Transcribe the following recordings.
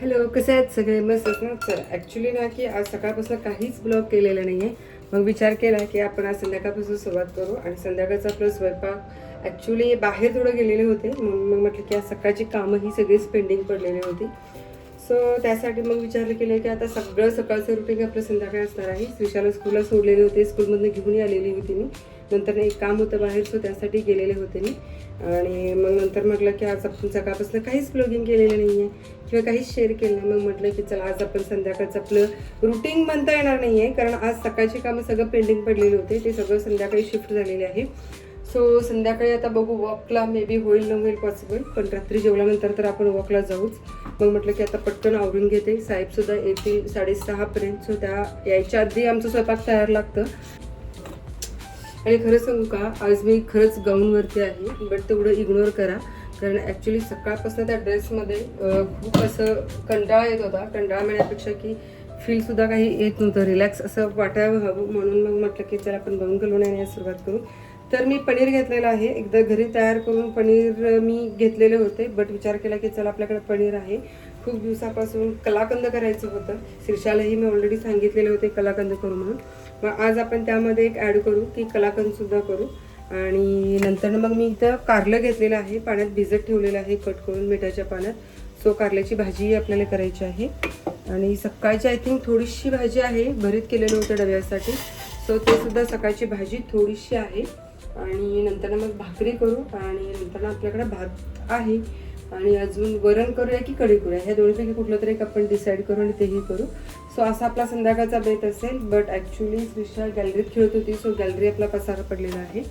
Hello कसे आहेत सगळे? मस्त ना सर ॲक्च्युली ना की आज सकाळपासून काहीच ब्लॉग केलेला नाही आहे मग विचार केला की आपण आज संध्याकाळपासून सुरुवात करू आणि संध्याकाळचा आपला स्वयंपाक. ॲक्च्युली बाहेर थोडं गेलेले होते. मग मग म्हटलं की आज सकाळची कामं ही सगळीच पेंडिंग पडलेली होती. सो त्यासाठी मग विचारलं केलं की आता सगळं सकाळचं रुटीन आपलं संध्याकाळी असणार आहे. श्रीशाला स्कूलला सोडलेले होते. स्कूलमधून घेऊन आलेली होती मी. नंतर एक काम होतं बाहेर सो त्यासाठी गेलेले होते मी. आणि मग नंतर म्हटलं की आज आपण सकाळपासून काहीच ब्लॉगिंग केलेलं नाही आहे किंवा काहीच शेअर केलं नाही. मग म्हटलं की चला आज आपण संध्याकाळचं आपलं रुटीन म्हणता येणार नाही आहे कारण आज सकाळची कामं सगळं पेंडिंग पडलेले होते. ते सगळं संध्याकाळी शिफ्ट झालेले आहे. सो संध्याकाळी आता बघू वॉकला मे बी होईल न होईल पॉसिबल पण रात्री जेवल्यानंतर तर आपण वॉकला जाऊच. मग म्हटलं की आता पटकन आवरून घेते. साहेबसुद्धा येतील साडेसहापर्यंत. सो त्या यायच्या आधी आमचं स्वयंपाक तयार लागतं. आणि खरं सांगू का आज मी खरंच गाऊनवरती आहे बट तेवढं इग्नोर करा. कारण ॲक्च्युली सकाळपासून त्या ड्रेसमध्ये खूप असं कंटाळा येत होता. कंटाळा मिळण्यापेक्षा की फीलसुद्धा काही येत नव्हतं. रिलॅक्स असं वाटायला हवं. म्हणून मग म्हटलं की चला आपण गाऊन घालून येण्यास सुरुवात करू. तर मी पनीर घेतलेलं आहे. एकदा घरी तयार करून पनीर मी घेतलेले होते बट विचार केला की चला आपल्याकडे पनीर आहे. खूप दिवसापासून कलाकंद करायचं होतं. शीर्षालाही मी ऑलरेडी सांगितलेले होते कलाकंद करू म्हणून. मग आज आपण त्यामध्ये एक ॲड करू की कलाकंदसुद्धा करू. आणि नंतर मग मी इथं कारलं घेतलेलं आहे. पाण्यात भिजत ठेवलेलं आहे. कट करून मिठाच्या पाण्यात. सो कारल्याची भाजीही आपल्याला करायची आहे. आणि सकाळची आय थिंक थोडीशी भाजी आहे. भरीत केलेलं होतं डब्यासाठी. सो ते सुद्धा सकाळची भाजी थोडीशी आहे. आणि नंतर मग भाकरी करू. आणि नंतर आपल्याकडे भात आहे. आणि अजून वरण करूया की कढी करूया? ह्या दोन्हीपैकी कुठलं तरी एक आपण डिसाईड करू आणि तेही करू. सो असा आपला संध्याकाळचा बेत असेल बट ॲक्च्युली श्रीषा गॅलरीत खेळत होती सो गॅलरी आपला पसारा पडलेला आहे.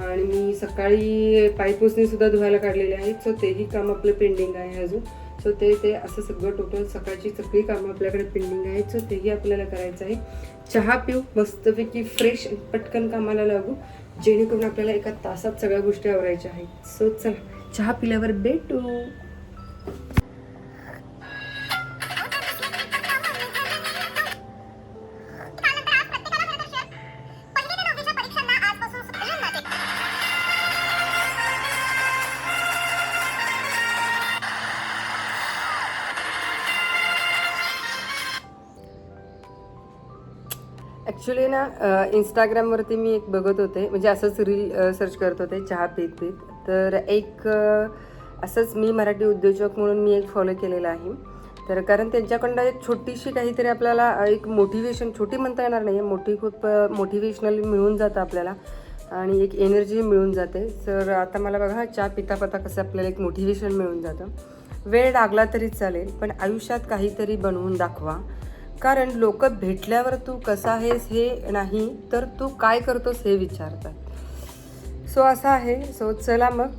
आणि मी सकाळी पायपोसणी सुद्धा धुवायला काढलेले आहेत सो तेही काम आपलं पेंडिंग आहे अजून. सो ते ते असं सगळं टोटल सकाळची सगळी कामं आपल्याकडे पेंडिंग आहेत सो तेही आपल्याला करायचं आहे. चहा पिऊ मस्तपैकी फ्रेश पटकन कामाला लागू जेणेकरून आपल्याला एका तासात सगळ्या गोष्टी आवरायच्या आहेत. सो चला. चहा पिल्यावर भेटू. ॲक्च्युली ना इंस्टाग्रामवरती मी एक बघत होते. म्हणजे असंच रील सर्च करत होते चहा पीत पीत तर एक असंच मी मराठी उद्योजक म्हणून मी एक फॉलो केलेला आहे. तर कारण त्यांच्याकडनं एक छोटीशी काहीतरी आपल्याला एक मोटिवेशन छोटी म्हणता येणार नाही आहे मोठी खूप मोटिवेशनल मिळून जातं आपल्याला आणि एक एनर्जी मिळून जाते. तर आता मला बघा चहा पिता पता कसं आपल्याला एक मोटिवेशन मिळून जातं. वेळ लागला तरी चालेल पण आयुष्यात काहीतरी बनवून दाखवा. कारण लोक भेटल्यावर तू कसा आहेस हे नाही तर तू काय करतोस हे विचारतात. सो असं आहे. सो चला मग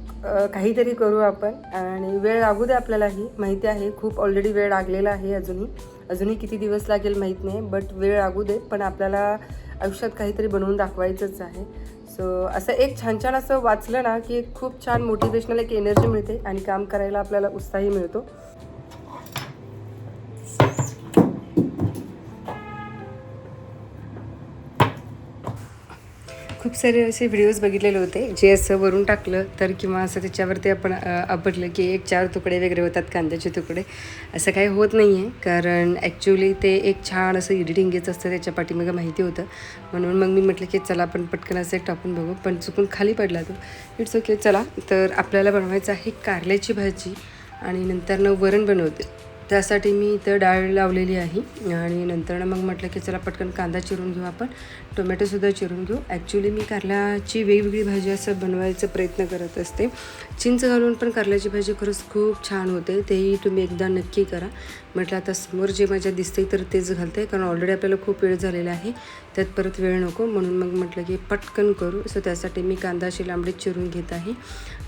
काहीतरी करू आपण. आणि वेळ लागू दे आपल्यालाही. माहिती आहे खूप ऑलरेडी वेळ लागलेला आहे अजूनही. अजूनही किती दिवस लागेल माहीत नाही बट वेळ लागू दे. पण आपल्याला आयुष्यात काहीतरी बनवून दाखवायचंच आहे. सो असं एक छान छान असं वाचलं ना की खूप छान मोटिवेशनल एक एनर्जी मिळते आणि काम करायला आपल्याला उत्साही मिळतो. खूप सारे असे व्हिडिओज बघितलेले होते. जे असं वरून टाकलं तर किंवा असं त्याच्यावरती आपण आपटलं की एक चार तुकडे वगैरे होतात कांद्याचे तुकडे. असं काही होत नाही आहे कारण ॲक्च्युली ते एक छान असं एडिटिंग येत असतं त्याच्या पाठीमागं माहिती होतं. म्हणून मग मी म्हटलं की चला आपण पटकन असं एक टाकून बघू. पण चुकून खाली पडला तो. इट्स ओके चला. तर आपल्याला बनवायचं आहे कारल्याची भाजी आणि नंतर न वरण बनवते. त्यासाठी मी इथं डाळ लावलेली आहे. आणि नंतर मग म्हटलं की चला पटकन कांदा चिरून घेऊ आपण. टोमॅटोसुद्धा चिरून घेऊ. ॲक्च्युली मी कारल्याची वेगवेगळी भाजी असं बनवायचा प्रयत्न करत असते. चिंच घालून पण कारल्याची भाजी खरंच खूप छान होते. तेही तुम्ही एकदा नक्की करा. म्हटलं आता समोर जे माझ्या दिसते तर तेच घालते कारण ऑलरेडी आपल्याला खूप वेळ झालेला आहे. त्यात परत वेळ नको. म्हणून मग म्हटलं की पटकन करू. सो त्यासाठी मी कांदा अशी लांबडीत चिरून घेत आहे.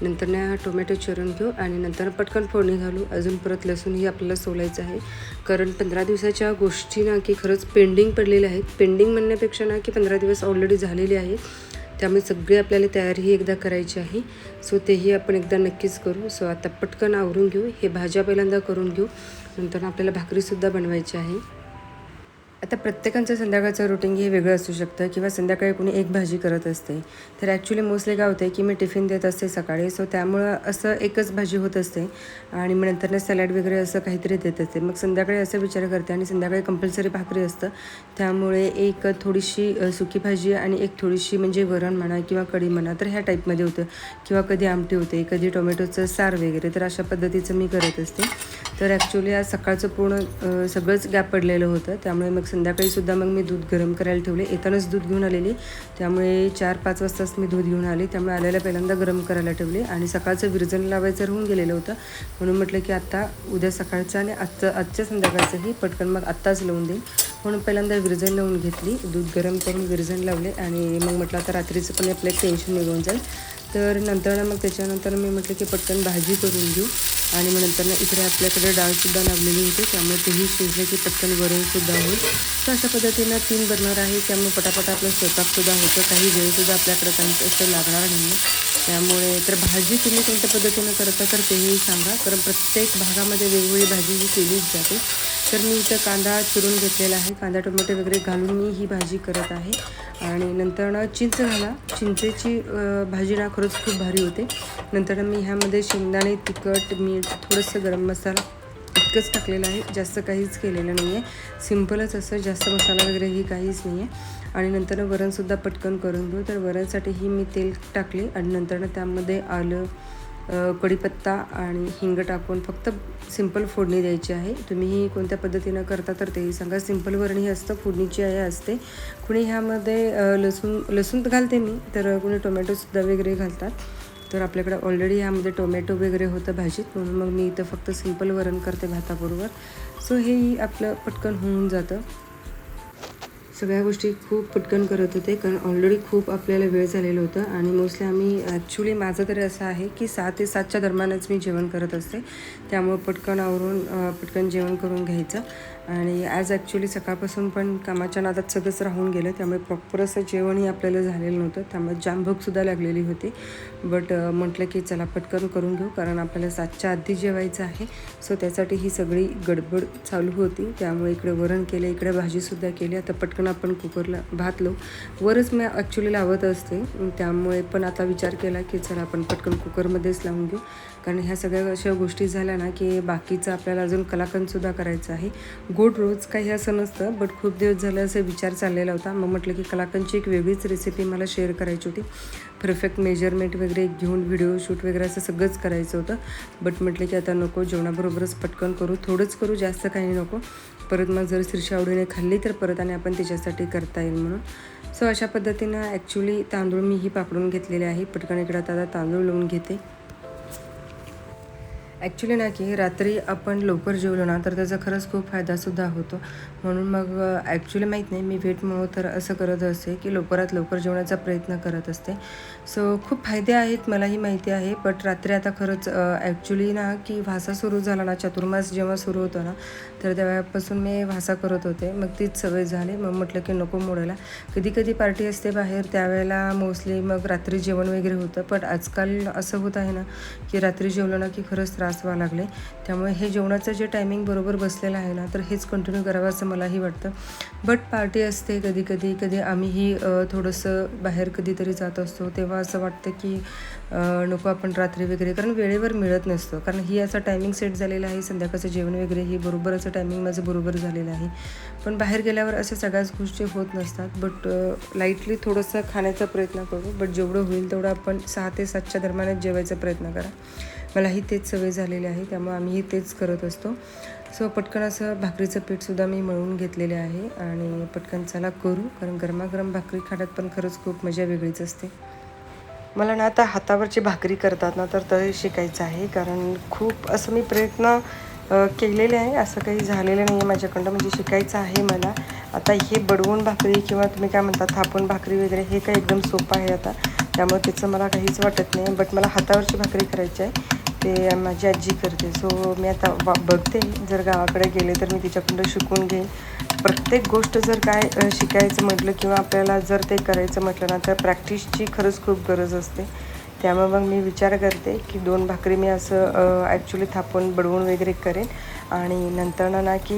नंतर ना टोमॅटो चिरून घेऊ. आणि नंतर पटकन फोडणी घालू. अजून परत लसूणही आपल्याला सोलायचं आहे. कारण पंधरा दिवसाच्या गोष्टी ना की खरंच पेंडिंग पडलेल्या आहेत. पेंडिंग म्हणण्यापेक्षा ना की पंधरा दिवस ऑलरेडी झालेले आहेत. त्यामुळे सगळी आपल्याला तयारी एकदा करायची आहे. सो तेही आपण एकदा नक्कीच करू. सो आता पटकन आवरून घेऊ. हे भाज्या पहिल्यांदा करून घेऊ. नंतर आपल्याला भाकरीसुद्धा बनवायची आहे. आता प्रत्येकांचं संध्याकाळचं रुटीन हे वेगळं असू शकतं किंवा संध्याकाळी कुणी एक भाजी करत असते. तर ॲक्च्युली मोस्टली काय होतं की मी टिफिन देत असते सकाळी. सो त्यामुळं असं एकच भाजी होत असते. आणि मग नंतरनं सॅलड वगैरे असं काहीतरी देत असते. मग संध्याकाळी असं विचार करते आणि संध्याकाळी कंपल्सरी भाकरी असतं. त्यामुळे एक थोडीशी सुकी भाजी आणि एक थोडीशी म्हणजे वरण म्हणा किंवा कढी म्हणा तर ह्या टाईपमध्ये होतं. किंवा कधी आमटी होते कधी टोमॅटोचं सार वगैरे तर अशा पद्धतीचं मी करत असते. तर ॲक्च्युली आज सकाळचं पूर्ण सगळंच गॅप पडलेलं होतं. त्यामुळे मग संध्याकाळीसुद्धा मग मी दूध गरम करायला ठेवले. येतानाच दूध घेऊन आलेली. त्यामुळे चार पाच वाजताच मी दूध घेऊन आले. त्यामुळे आल्याला पहिल्यांदा गरम करायला ठेवले आणि सकाळचं विरजन लावायचं राहून गेलेलं होतं. म्हणून म्हटलं की आत्ता उद्या सकाळचं आणि आजचं आजच्या संध्याकाळचंही पटकन मग आत्ताच लावून देईन. म्हणून पहिल्यांदा विरजन लावून घेतली. दूध गरम करून विरजन लावले आणि मग म्हटलं आता रात्रीचं पण आपलं एक टेन्शन निघून जाईल. तर नंतर मग त्याच्यानंतर मी म्हटलं की पटकन भाजी करून घेऊ. आणि मग नंतर इकडे आपल्याकडे डाळसुद्धा लावलेली होती त्यामुळे तेही शिजले की पटकन वरणसुद्धा होईल. तर अशा पद्धतीनं तीन बनणार आहे त्यामुळे पटापट आपलं स्वयंपाकसुद्धा होतं काही वेळसुद्धा आपल्याकडे काही असं लागणार नाही त्यामुळे तर भाजी तुम्ही कोणत्या पद्धतीनं करता तर तेही सांगा. कारण प्रत्येक भागामध्ये वेगवेगळी भाजी ही केलीच जाते. तर मी इथं कांदा चिरून घेतलेला आहे. कांदा टोमॅटो वगैरे घालून मी ही भाजी करत आहे. आणि नंतर चिंच घाला. चिंचेची भाजी ना खरंच खूप भारी होते. नंतर मी ह्यामध्ये शेंगदाणे तिखट मी मीठ थोडंसं गरम मसाला इतकंच टाकलेलं आहे. जास्त काहीच केलेलं नाही आहे सिम्पलच असं जास्त मसाला वगैरेही काहीच नाही आहे आणि नंतर वरणसुद्धा पटकन करून घेऊ. तर वरणसाठीही मी तेल टाकले आणि नंतरनं त्यामध्ये आलं कढीपत्ता आणि हिंग टाकून फक्त सिंपल फोडणी द्यायची आहे. तुम्हीही कोणत्या पद्धतीनं करता तर तेही सांगा. सिंपल वरण ही असतं फोडणीची आहे असते. कुणी ह्यामध्ये लसूण लसूण घालते मी तर कुणी टोमॅटोसुद्धा वगैरे घालतात. तर आपल्याकडे ऑलरेडी ह्यामध्ये टोमॅटो वगैरे होतं भाजीत म्हणून मग मी इथं फक्त सिंपल वरण करते भाताबरोबर. सो हेही आपलं पटकन होऊन जातं. सगळ्या गोष्टी खूप पटकन करत होते कारण ऑलरेडी खूप आपल्याला वेळ झालेलं होतं. आणि मोस्टली आम्ही ॲक्च्युली माझं तरी असं आहे की सहा ते सातच्या दरम्यानच मी जेवण करत असते. त्यामुळं पटकन आवरून पटकन जेवण करून घ्यायचं. आणि आज ॲक्च्युली सकाळपासून पण कामाच्या नादात सगळंच राहून गेलं. त्यामुळे प्रॉपर असं जेवणही आपल्याला झालेलं नव्हतं. त्यामुळे जामभूकसुद्धा लागलेली होती. बट म्हटलं की चला पटकन करून घेऊ कारण आपल्याला सातच्या आधी जेवायचं आहे. सो त्यासाठी ही सगळी गडबड चालू होती. त्यामुळे इकडे वरण केलं इकडे भाजीसुद्धा केली. आता पटकन आपण कुकरला भात लो वरच मी ॲक्च्युली लावत असते. त्यामुळे पण आता विचार केला की चला आपण पटकन कुकरमध्येच लावून घेऊ. कारण ह्या सगळ्या अशा गोष्टी झाल्या ना की बाकीचं आपल्याला अजून कलाकंदसुद्धा करायचं आहे. गोड रोज काही असं नसतं बट खूप दिवस झालं असं विचार चाललेला होता. मग म्हटलं की कलाकंदची एक वेगळीच रेसिपी मला शेअर करायची होती. परफेक्ट मेजरमेंट वगैरे घेऊन व्हिडिओ शूट वगैरे असं सगळंच करायचं होतं. बट म्हटलं की आता नको जेवणाबरोबरच पटकन करू. थोडंच करू जास्त काही नको. परत मग जर शिरशी आवडीने खाल्ली तर परत आणि आपण त्याच्यासाठी करता येईल म्हणून. सो अशा पद्धतीनं ॲक्च्युली तांदूळ मी ही पाकडून घेतलेले आहे. पटकन इकडं आता तांदूळ लावून घेते. ॲक्च्युली ना की रात्री आपण लवकर जेवलो ना तर त्याचा खरंच खूप फायदासुद्धा होतो. म्हणून मग ॲक्च्युली माहीत नाही मी वेटमुळं तर असं करत असते की लवकरात लवकर जेवण्याचा प्रयत्न करत असते. सो खूप फायदे आहेत मलाही माहिती आहे. बट रात्री आता खरंच ॲक्च्युली ना की भासा सुरू झाला ना चतुर्मास जेव्हा सुरू होतो ना तर तेव्हापासून मी भासा करत होते. मग तीच सवय झाली. मग म्हटलं की नको मोडायला. कधी कधी पार्टी असते बाहेर त्यावेळेला मोस्टली मग रात्री जेवण वगैरे होतं. पण आजकाल असं होत आहे ना की रात्री जेवलं ना की खरंच त्रास व्हायला लागले. त्यामुळे हे जेवणाचं जे टायमिंग बरोबर बसलेलं आहे ना तर हेच कंटिन्यू करावं असं मलाही वाटतं. बट पार्टी असते कधी कधी कधी आम्हीही थोडंसं बाहेर कधीतरी जात असतो. तेव्हा असं वाटतं की नको आपण रात्री वगैरे कारण वेळेवर मिळत नसतं. कारण ही असं टायमिंग सेट झालेला आहे संध्याकाळचं जेवण वगैरे ही बरोबर असं टायमिंग माझं बरोबर झालेलं आहे. पण बाहेर गेल्यावर अशा सगळ्याच गोष्टी होत नसतात. बट लाईटली थोडंसं खाण्याचा प्रयत्न करू. बट जेवढं होईल तेवढं आपण सहा ते सातच्या दरम्यानच जेवायचा प्रयत्न करा. मलाही तेच सवय झालेली आहे त्यामुळे आम्हीही तेच करत असतो. सो पटकन असं भाकरीचं पीठसुद्धा मी मळून घेतलेले आहे आणि पटकन चला करू कारण गरमागरम भाकरी खाण्यात पण खरंच खूप मजा वेगळीच असते. मला ना आता हातावरची भाकरी करतात ना तर ते शिकायचं आहे कारण खूप असं मी प्रयत्न केलेले आहे. असं काही झालेलं नाही आहे माझ्याकडं म्हणजे शिकायचं आहे मला. आता हे बडवून भाकरी किंवा तुम्ही काय म्हणता थापून भाकरी वगैरे हे काही एकदम सोपं आहे आता. त्यामुळे त्याचं मला काहीच वाटत नाही बट मला हातावरची भाकरी करायची आहे. ते माझी आजी करते. सो मी आता वा बघते. जर गावाकडे गेले तर मी तिच्याकडं शिकून घेईन. प्रत्येक गोष्ट जर काय शिकायचं म्हटलं किंवा आपल्याला जर ते करायचं म्हटलं ना तर प्रॅक्टिसची खरंच खूप गरज असते. त्यामुळे मग मी विचार करते की दोन भाकरी मी असं ॲक्च्युली थापून बडवून वगैरे करेन. आणि नंतर ना की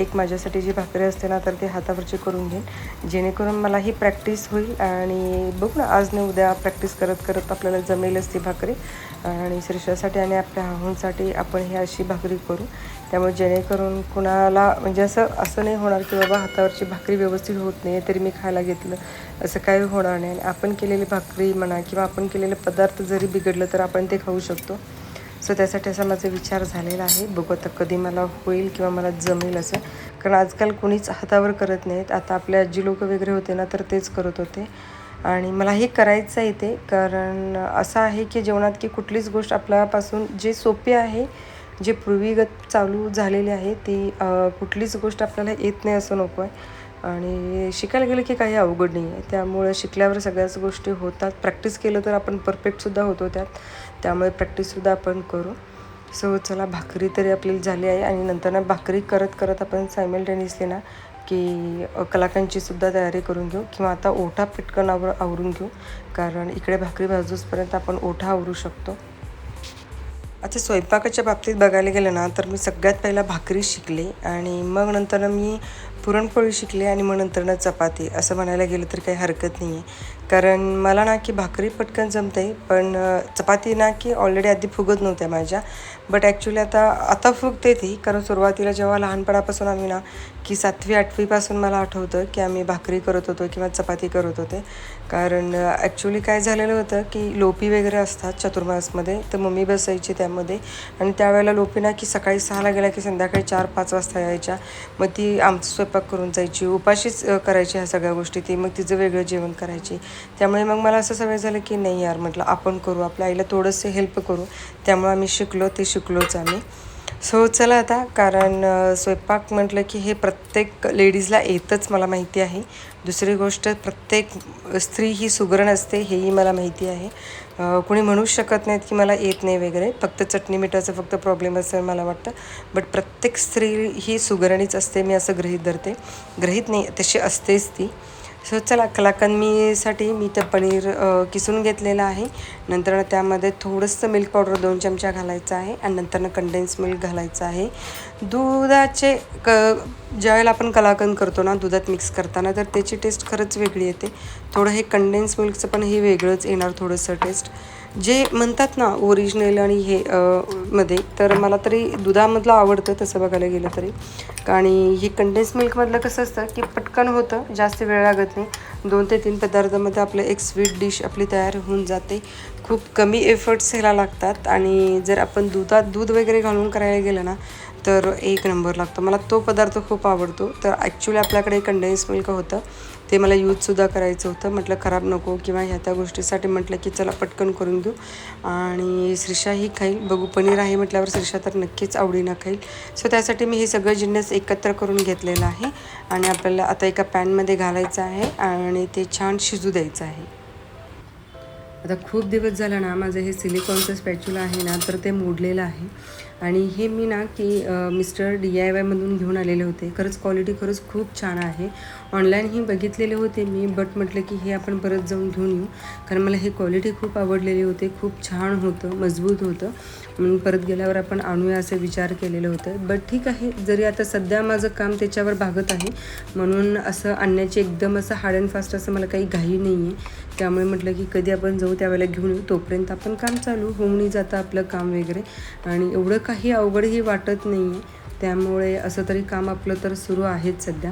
एक माझ्यासाठी जी भाकरी असते ना तर ती हातावरची करून घेईन. जेणेकरून मला ही प्रॅक्टिस होईल. आणि बघू ना आज नाही उद्या प्रॅक्टिस करत करत आपल्याला जमेलच ती भाकरी. आणि श्रीषासाठी आणि आपल्या हाहूंसाठी आपण ही अशी भाकरी करू. त्यामुळे जेणेकरून कुणाला म्हणजे असं असं नाही होणार की बाबा हातावरची भाकरी व्यवस्थित होत नाही तरी मी खायला घेतलं असं काही होणार नाही. आणि आपण केलेली भाकरी म्हणा किंवा आपण केलेले पदार्थ जरी बिघडलं तर आपण ते खाऊ शकतो. सो त्यासाठी असा माझा विचार झालेला आहे. बघू आता कधी मला होईल किंवा मला जमेल असं. कारण आजकाल कोणीच हातावर करत नाहीत. आता आपले आजी लोक वगैरे होते ना तर तेच करत होते. आणि मला हे करायचं आहे ते कारण असं आहे की जेवणात की कुठलीच गोष्ट आपल्यापासून जे सोपे आहे जे पूर्वीगत चालू झालेली आहे ती कुठलीच गोष्ट आपल्याला येत नाही असं नको आहे. आणि शिकायला गेलं की काही अवघड नाही आहे. त्यामुळे शिकल्यावर सगळ्याच गोष्टी होतात. प्रॅक्टिस केलं तर आपण परफेक्टसुद्धा होतो त्यात. त्यामुळे प्रॅक्टिससुद्धा आपण करू. सो चला भाकरी तरी आपली झाली आहे आणि नंतर ना भाकरी करत करत आपण सायमल्टेनियसली ना की कलाकांची सुद्धा तयारी करून घेऊ किंवा आता ओठा पटकन आवर आवरून घेऊ. कारण इकडे भाकरी भाजूसपर्यंत आपण ओठा आवरू शकतो. आता स्वयंपाकाच्या बाबतीत बघायला गेलं ना तर मी सगळ्यात पहिला भाकरी शिकले आणि मग नंतर मी पुरणपोळी शिकले आणि मग नंतर चपाती असं म्हणायला गेलं तर काही हरकत नाही आहे कारण मला ना की भाकरी पटकन जमते पण चपाती ना की ऑलरेडी आधी फुगत नव्हत्या माझ्या. बट ॲक्च्युली आता आता फुगते ती कारण सुरुवातीला जेव्हा लहानपणापासून आम्ही ना की सातवी आठवीपासून मला आठवतं की आम्ही भाकरी करत होतो किंवा चपाती करत होते. कारण ॲक्च्युली काय झालेलं होतं की लोपी वगैरे असतात चतुर्मासमध्ये तर मम्मी बसायची त्यामध्ये. आणि त्यावेळेला लोपी ना की सकाळी सहाला गेल्या की संध्याकाळी चार पाच वाजता यायच्या. मग ती आमचं स्वयंपाक करून जायची उपाशीच करायची ह्या सगळ्या गोष्टी ती मग तिचं वेगळं जेवण करायची. त्यामुळे मग मला असं सवय झालं की नाही यार म्हटलं आपण करू आपल्या आईला थोडंसं हेल्प करू. त्यामुळे आम्ही शिकलो ते शिकलोच आम्ही. सो चला आता कारण स्वयंपाक म्हटलं की हे प्रत्येक लेडीजला येतच मला माहिती आहे. दुसरी गोष्ट प्रत्येक स्त्री ही सुगरण असते हेही मला माहिती आहे. कोणी म्हणूच शकत नाहीत की मला येत नाही वगैरे. फक्त चटणी मिठाचा फक्त प्रॉब्लेम असेल मला वाटतं. बट प्रत्येक स्त्री ही सुगरणीच असते मी असं गृहीत धरते. गृहीत नाही तशी असतेच ती. सो चला कलाकंदमीसाठी मी ते पनीर किसून घेतलेलं आहे. नंतर त्यामध्ये थोडंसं मिल्क पावडर दोन चमचा घालायचं आहे आणि नंतरनं कंडेन्स मिल्क घालायचं आहे. दुधाचे क ज्यावेळेला आपण कलाकंद करतो ना दुधात मिक्स करताना तर त्याची टेस्ट खरंच वेगळी येते. थोडं हे कंडेन्स मिल्कचं पण हे वेगळंच येणार थोडंसं टेस्ट जे म्हणतात ना ओरिजिनल आणि हे मध्ये तर मला तरी दुधामधलं आवडतं तसं बघायला गेलं तरी. आणि हे कंडेन्स मिल्कमधलं कसं असतं की पटकन होतं जास्त वेळ लागत नाही. दोन ते तीन पदार्थामध्ये आपलं एक स्वीट डिश आपली तयार होऊन जाते. खूप कमी एफर्ट्स ह्याला लागतात. आणि जर आपण दुधात दूध वगैरे घालून करायला गेलं ना तर एक नंबर लागतो. मला तो पदार्थ खूप आवडतो. तर ॲक्च्युली आपल्याकडे कंडेन्स मिल्क होतं. ते मला यूजसुद्धा करायचं होतं. म्हटलं खराब नको किंवा ह्या त्या गोष्टीसाठी. म्हटलं की चला पटकन करून घेऊ. आणि श्रीषाही खाईल. बघू पनीर आहे म्हटल्यावर श्रीषा तर नक्कीच आवडीनं खाईल. सो त्यासाठी मी हे सगळं जिन्नस एकत्र करून घेतलेलं आहे. आणि आपल्याला आता एका पॅनमध्ये घालायचं आहे आणि ते छान शिजू द्यायचं आहे. आता खूप दिवस झाला ना माझं हे सिलिकॉनचं स्पॅच्युला आहे ना तर ते मोडलेलं आहे. आणि हे मी ना की मिस्टर डी आय वायमधून घेऊन आलेले होते. खरंच क्वालिटी खरंच खूप छान आहे. ऑनलाईनही बघितलेले होते मी बट म्हटलं की हे आपण परत जाऊन घेऊन येऊ. कारण मला हे क्वालिटी खूप आवडलेली होते खूप छान होतं मजबूत होतं. म्हणून परत गेल्यावर आपण आणूया असं विचार केलेलं होतं. बट ठीक आहे जरी आता सध्या माझं काम त्याच्यावर भागत आहे म्हणून असं आणण्याची एकदम असं हार्ड अँड फास्ट असं मला काही घाई नाही आहे त्यामुळे म्हटलं की कधी आपण जाऊ त्यावेळेला घेऊन येऊ तोपर्यंत आपण काम चालू होऊनही जातं आपलं काम वगैरे. आणि एवढं काही अवघडही वाटत नाही आहे त्यामुळे असं तरी काम आपलं तर सुरू आहेच सध्या.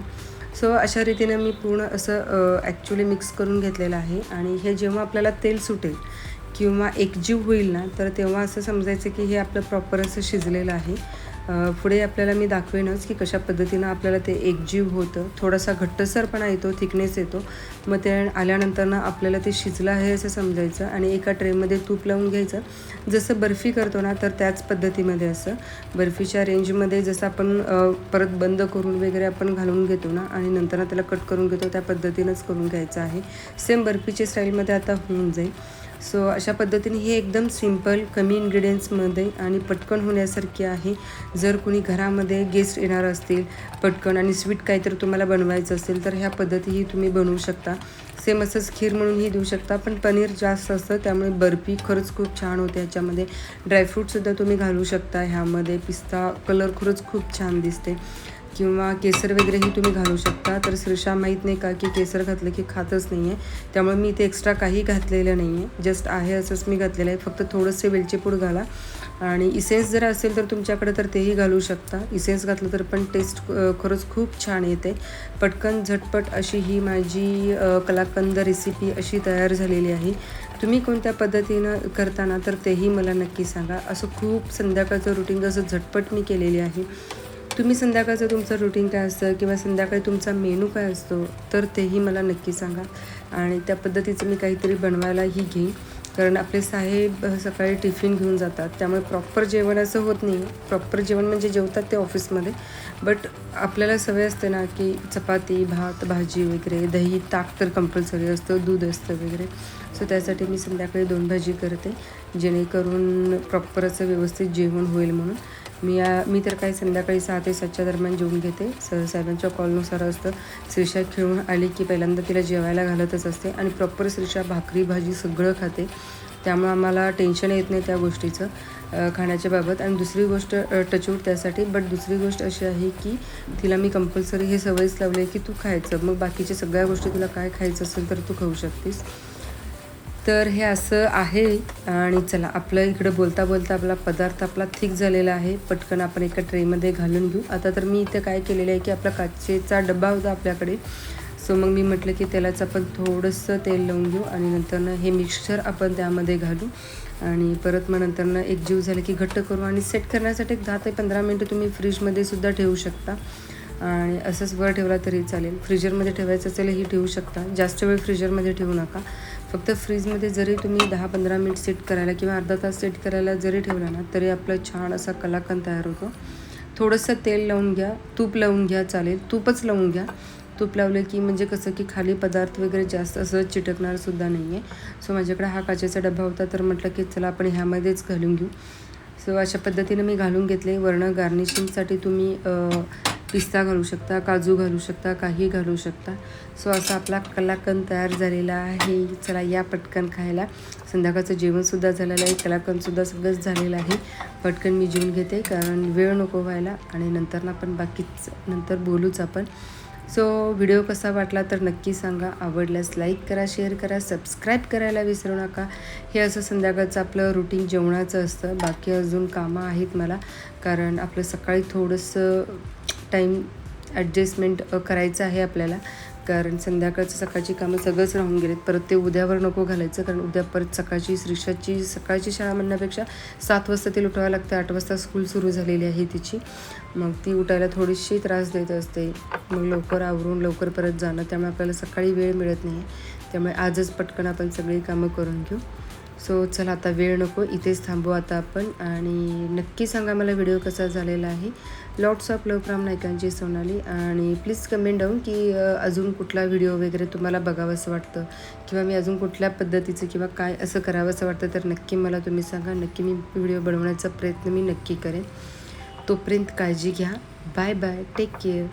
सो अशा रीतीनं मी पूर्ण असं ॲक्च्युली मिक्स करून घेतलेलं आहे. आणि हे जेव्हा आपल्याला तेल सुटेल किंवा एकजीव होईल ना तर तेव्हा असं समजायचं की हे आपलं प्रॉपर असं शिजलेलं आहे. पुढे आपल्याला मी दाखवेनच की कशा पद्धतीनं आपल्याला ते एकजीव होतं. थोडासा घट्टसरपणा येतो थिकनेस येतो. मग ते आल्यानंतर ना आपल्याला ते शिजलं आहे असं समजायचं आणि एका ट्रेमध्ये तूप लावून घ्यायचं. जसं बर्फी करतो ना तर त्याच पद्धतीमध्ये असं. बर्फीच्या रेंजमध्ये जसं आपण परत बंद करून वगैरे आपण घालून घेतो ना आणि नंतर ना त्याला कट करून घेतो त्या पद्धतीनंच करून घ्यायचं आहे. सेम बर्फीच्या स्टाईलमध्ये आता होऊन जाईल. सो अशा पद्धतीने हे एकदम सिंपल कमी इन्ग्रेडियंट्समध्ये आणि पटकन होण्यासारखी आहे. जर कुणी घरामध्ये गेस्ट येणार असतील पटकन आणि स्वीट काहीतरी तुम्हाला बनवायचं असेल तर ह्या पद्धतीही तुम्ही बनवू शकता. सेम असंच खीर म्हणूनही देऊ शकता पण पनीर जास्त असतं त्यामुळे बर्फी खरंच खूप छान होते ह्याच्यामध्ये ड्रायफ्रूटसुद्धा तुम्ही घालू शकता ह्यामध्ये पिस्ता कलर खरंच खूप छान दिसते. किंवा केसर वगैरेही तुम्ही घालू शकता. तर श्रीषा माहीत नाही का की केसर घातलं की खातच नाही आहे त्यामुळे मी इथे एक्स्ट्रा काही घातलेलं नाही आहे जस्ट आहे असंच मी घातलेलं आहे. फक्त थोडंसे वेलचीपूड घाला. आणि इसेन्स जर असेल तर तुमच्याकडे तर तेही घालू शकता. इसेन्स घातलं तर पण टेस्ट खरंच खूप छान येते. पटकन झटपट अशी ही माझी कलाकंद रेसिपी अशी तयार झालेली आहे. तुम्ही कोणत्या पद्धतीनं करताना तर तेही मला नक्की सांगा. असं खूप संध्याकाळचं रुटीन जसं झटपट मी केलेली आहे. तुम्ही संध्याकाळचं तुमचं रुटीन काय असतं किंवा संध्याकाळी तुमचा मेनू काय असतो तर तेही मला नक्की सांगा. आणि त्या पद्धतीचं मी काहीतरी बनवायलाही घेईन. कारण आपले साहेब सकाळी टिफिन घेऊन जातात. त्यामुळे प्रॉपर जेवण असं होत नाही. प्रॉपर जेवण म्हणजे जेवतात ते ऑफिसमध्ये बट आपल्याला सवय असते ना की चपाती भात भाजी वगैरे दही ताक तर कंपल्सरी असतं दूध असतं वगैरे. सो त्यासाठी मी संध्याकाळी दोन भाजी करते जेणेकरून प्रॉपर असं व्यवस्थित जेवण होईल म्हणून. मी या मी तर काही संध्याकाळी सहा ते सातच्या दरम्यान जेवून घेते. सर साहेबांच्या कॉलनुसार असतं. श्रीषा खेळून आली की पहिल्यांदा तिला जेवायला घालतच असते आणि प्रॉपर श्रीषा भाकरी भाजी सगळं खाते. त्यामुळं आम्हाला टेन्शन येत नाही त्या गोष्टीचं खाण्याच्या बाबत. आणि दुसरी गोष्ट टचवूट त्यासाठी. बट दुसरी गोष्ट अशी आहे की तिला मी कंपल्सरी हे सवयच लावली आहे की तू खायचं. मग बाकीच्या सगळ्या गोष्टी तुला काय खायचं असेल तर तू खाऊ शकतेस. तर हे असं आहे आणि चला आपलं इकडं बोलता बोलता आपला पदार्थ आपला थिक झालेला आहे. पटकन आपण एका ट्रेमध्ये घालून घेऊ. आता तर मी इथं काय केलेलं आहे की आपला काचेचा डब्बा होता आपल्याकडे. सो मग मी म्हटलं की तेलाचं आपण थोडंसं तेल लावून घेऊ आणि नंतरनं हे मिक्सचर आपण त्यामध्ये घालू. आणि परत मग नंतरनं एक जीव झालं की घट्ट करू आणि सेट करण्यासाठी एक दहा ते पंधरा मिनटं तुम्ही फ्रीजमध्ये सुद्धा ठेवू शकता. आणि असंच वर ठेवला तरी चालेल. फ्रीजरमध्ये ठेवायचं असेल ही ठेवू शकता. जास्त वेळ फ्रीजरमध्ये ठेवू नका. फक्त फ्रीजमध्ये जरी तुम्ही दहा पंधरा मिनिट सेट करायला किंवा अर्धा तास सेट करायला जरी ठेवला ना तरी आपला छान असा कलाकंद तयार होतो. थोडंसं तेल लावून घ्या तूप लावून घ्या चालेल. तूपच लावून घ्या. तूप लावलं की म्हणजे कसं की खाली पदार्थ वगैरे जास्त असं चिटकणारसुद्धा नाही आहे सो माझ्याकडे हा काचेचा डबा होता तर म्हटलं की चला आपण ह्यामध्येच घालून घेऊ. सो अशा पद्धतीनं मी घालून घेतले. वर्ण गार्निशिंगसाठी तुम्ही पिस्ता घालू शकता काजू घालू शकता काही घालू शकता. सो असा आपला कलाकंद तयार झालेला आहे. चला या पटकन खायला. संध्याकाळचं जेवणसुद्धा झालेलं आहे. कलाकंदसुद्धा सगळंच झालेलं आहे. पटकन मी जेवून घेते कारण वेळ नको व्हायला आणि नंतर ना आपण बाकीच नंतर बोलूच आपण. सो व्हिडिओ कसा वाटला तर नक्की सांगा. आवडल्यास लाईक करा शेअर करा सबस्क्राईब करायला विसरू नका. हे असं संध्याकाळचं आपलं रुटीन जेवणाचं असतं. बाकी अजून कामं आहेत मला कारण आपलं सकाळी थोडंसं टाईम ॲडजस्टमेंट करायचं आहे आपल्याला. कारण संध्याकाळचं सकाळची कामं सगळंच राहून गेलेत. परत ते उद्यावर नको घालायचं. कारण उद्या परत सकाळची श्रीषाची सकाळची शाळा म्हणण्यापेक्षा सात वाजता तिला उठवावं लागतं. आठ वाजता स्कूल सुरू झालेली आहे तिची. मग ती उठायला थोडीशी त्रास देत असते. मग लवकर आवरून लवकर परत जाणं. त्यामुळे आपल्याला सकाळी वेळ मिळत नाही. त्यामुळे आजच पटकन आपण सगळी कामं करून घेऊ. सो चला आता वेळ नको. इथेच थांबू आता आपण. आणि नक्की सांगा मला व्हिडिओ कसा झालेला आहे. लॉट्स ऑफ लव फ्रॉम नायकांची सोनाली. आणि प्लीज कमेंट डाऊन की अजून कुठला व्हिडिओ वगैरे तुम्हाला बघावंसं वाटतं? किंवा मी अजून कुठल्या पद्धतीचं किंवा काय असं करावंसं वाटतं तर नक्की मला तुम्ही सांगा. नक्की मी व्हिडिओ बनवण्याचा प्रयत्न मी नक्की करेन. तोपर्यंत काळजी घ्या. Bye bye take care